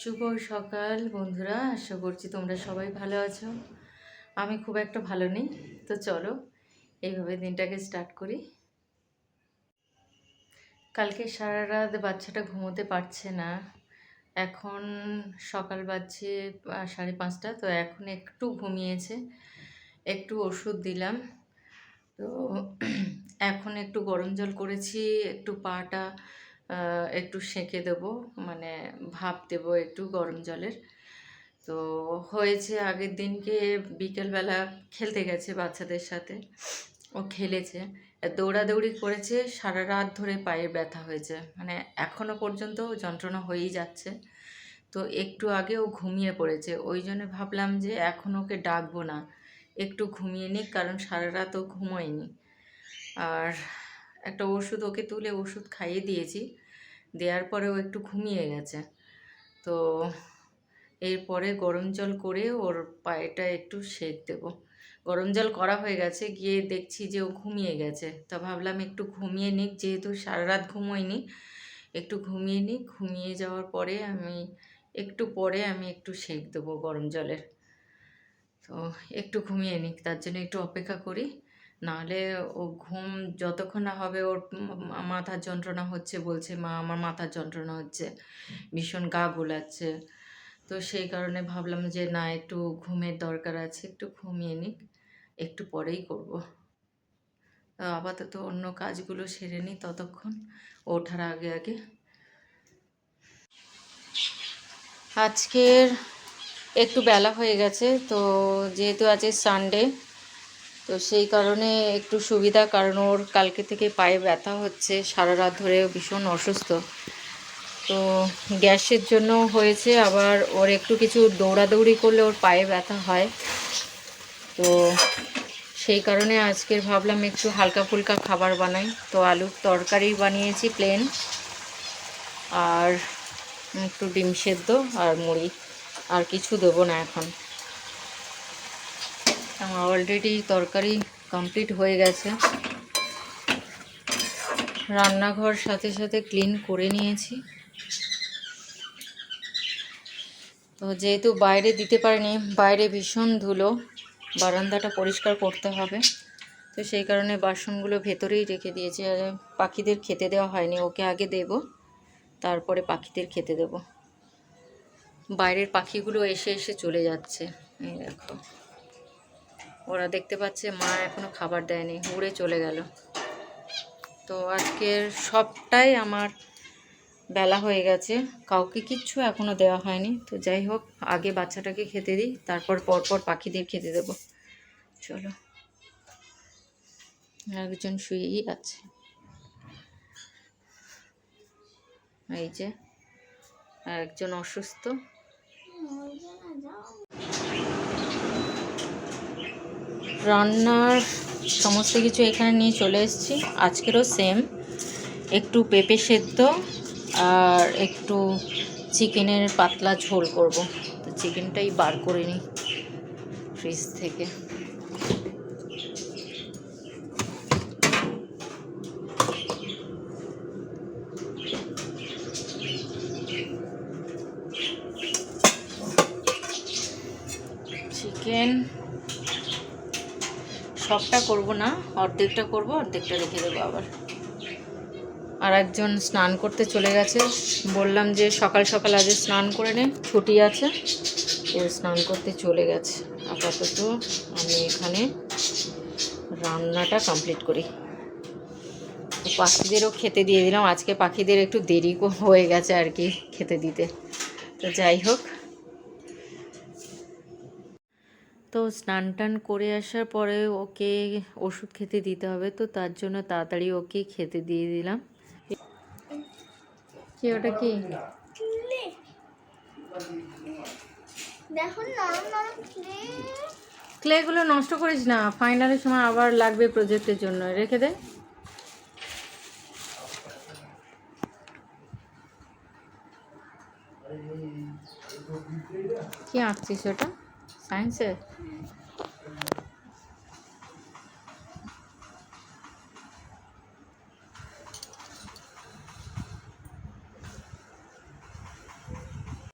শুভ সকাল বন্ধুরা, আশা করছি তোমরা সবাই ভালো আছো। আমি খুব একটা ভালো নেই, তো চলো এইভাবে দিনটাকে স্টার্ট করি। কালকে সারা রাত বাচ্চাটা ঘুমোতে পারছে না। এখন সকাল বাজছে সাড়ে পাঁচটা, তো এখন একটু ঘুমিয়েছে, একটু ওষুধ দিলাম। তো এখন একটু গরম জল করেছি, একটু পাটা একটু সেঁকে দেবো মানে ভাপ দেবো একটু গরম জলের। তো হয়েছে আগের দিনকে বিকেলবেলা খেলতে গেছে বাচ্চাদের সাথে, ও খেলেছে। দৌড়াদৌড়ি করেছে, সারা রাত ধরে পায়ে ব্যথা হয়েছে। মানে এখনও পর্যন্ত যন্ত্রণা হয়েই যাচ্ছে। তো একটু আগে ও ঘুমিয়ে পড়েছে, ওই জন্য ভাবলাম যে এখন ওকে ডাকবো না। একটু ঘুমিয়ে নিক, কারণ সারা রাত ও ঘুমোয়নি। আর একটা ওষুধ ওকে তুলে ওষুধ খাইয়ে দিয়েছি। দেওয়ার পরেও একটু ঘুমিয়ে গেছে। তো এরপরে গরম জল করে ওর পায়েটা একটু সেঁক দেবো। গরম জল করা হয়ে গেছে, গিয়ে দেখছি যে ও ঘুমিয়ে গেছে। তা ভাবলাম একটু ঘুমিয়ে নিক, যেহেতু সারা রাত ঘুমোয়নি, একটু ঘুমিয়ে নিক। ঘুমিয়ে যাওয়ার পরে আমি, একটু পরে আমি একটু সেঁক দেবো গরম জলের। তো একটু ঘুমিয়ে নিক, তার জন্য একটু অপেক্ষা করি। নাহলে ও ঘুম যতক্ষণ না হবে, ওর মাথার যন্ত্রণা হচ্ছে বলছে, মা, আমার মাথার যন্ত্রণা হচ্ছে। ভীষণ গা গোলাচ্ছে। তো সেই কারণে ভাবলাম যে, না, একটু ঘুমের দরকার আছে, একটু ঘুমিয়ে নিক, একটু পরেই করব। আপাতত অন্য কাজগুলো সেরে নিই ততক্ষণ, ওঠার আগে আগে। আজকের একটু বেলা হয়ে গেছে, তো যেহেতু আজকে সানডে তো সেই কারণে একটু সুবিধা, কারণ ওর কালকে থেকে পায়ে ব্যথা হচ্ছে, সারা রাত ধরে ভীষণ অসুস্থ। তো গ্যাসের জন্য হয়েছে, আবার ওর একটু কিছু দৌড়াদৌড়ি করলে ওর পায়ে ব্যথা হয়। তো সেই কারণে আজকের ভাবলাম একটু হালকা ফুলকা খাবার বানাই। তো আলুর তরকারি বানিয়েছি প্লেন আর একটু ডিম সেদ্ধ আর মুড়ি, আর কিছু দেবো না এখন। আমার অলরেডি তরকারি কমপ্লিট হয়ে গেছে। রান্নাঘর সাথে সাথে ক্লিন করে নিয়েছি। তো যেহেতু বাইরে দিতে পারিনি, বাইরে ভীষণ ধুলো, বারান্দাটা পরিষ্কার করতে হবে। তো সেই কারণে বাসনগুলো ভেতরেই রেখে দিয়েছি। আর পাখিদের খেতে দেওয়া হয়নি, ওকে আগে দেব, তারপরে পাখিদের খেতে দেব। বাইরের পাখিগুলো এসে এসে চলে যাচ্ছে, এই দেখো। ওরা দেখতে পাচ্ছে মা এখনও খাবার দেয়নি, উড়ে চলে গেল। তো আজকের সবটাই আমার বেলা হয়ে গেছে, কাউকে কিচ্ছু এখনও দেওয়া হয়নি। তো যাই হোক, আগে বাচ্চাটাকে খেতে দিই, তারপর পরপর পাখিদের খেতে দেবো। চলো। একজন শুয়েই আছে। এই যে একজন অসুস্থ। রান্নার সমস্ত কিছু এখানে নিয়ে চলে এসেছি। আজকেরও সেম একটু পেঁপে সেদ্ধ আর একটু চিকেনের পাতলা ঝোল করব। তো চিকেনটাই বার করে নিই ফ্রিজ থেকে। চিকেন সবটা করব না, অর্ধেকটা করব, অর্ধেকটা রেখে দেবো আবার। আর একজন স্নান করতে চলে গেছে। বললাম যে সকাল সকাল আজ স্নান করে নে, ছুটি আছে। ও স্নান করতে চলে গেছে। আপাতত আমি এখানে রান্নাটা কমপ্লিট করি। তো পাখিদেরও খেতে দিয়ে দিলাম। আজকে পাখিদের একটু দেরি হয়ে গেছে আর কি খেতে দিতে। তো যাই হোক তো স্নান টান করে আসার পরে ওকে ওষুধ খেতে দিতে হবে তো তার জন্য তাড়াতাড়ি ওকে খেতে দিয়ে দিলাম। কি ওটা কি? ক্লেগুলো নষ্ট করিস না ফাইনালের সময় আবার লাগবে প্রজেক্টের জন্য রেখে দে। কি আঁকছিস ওটা? 感谢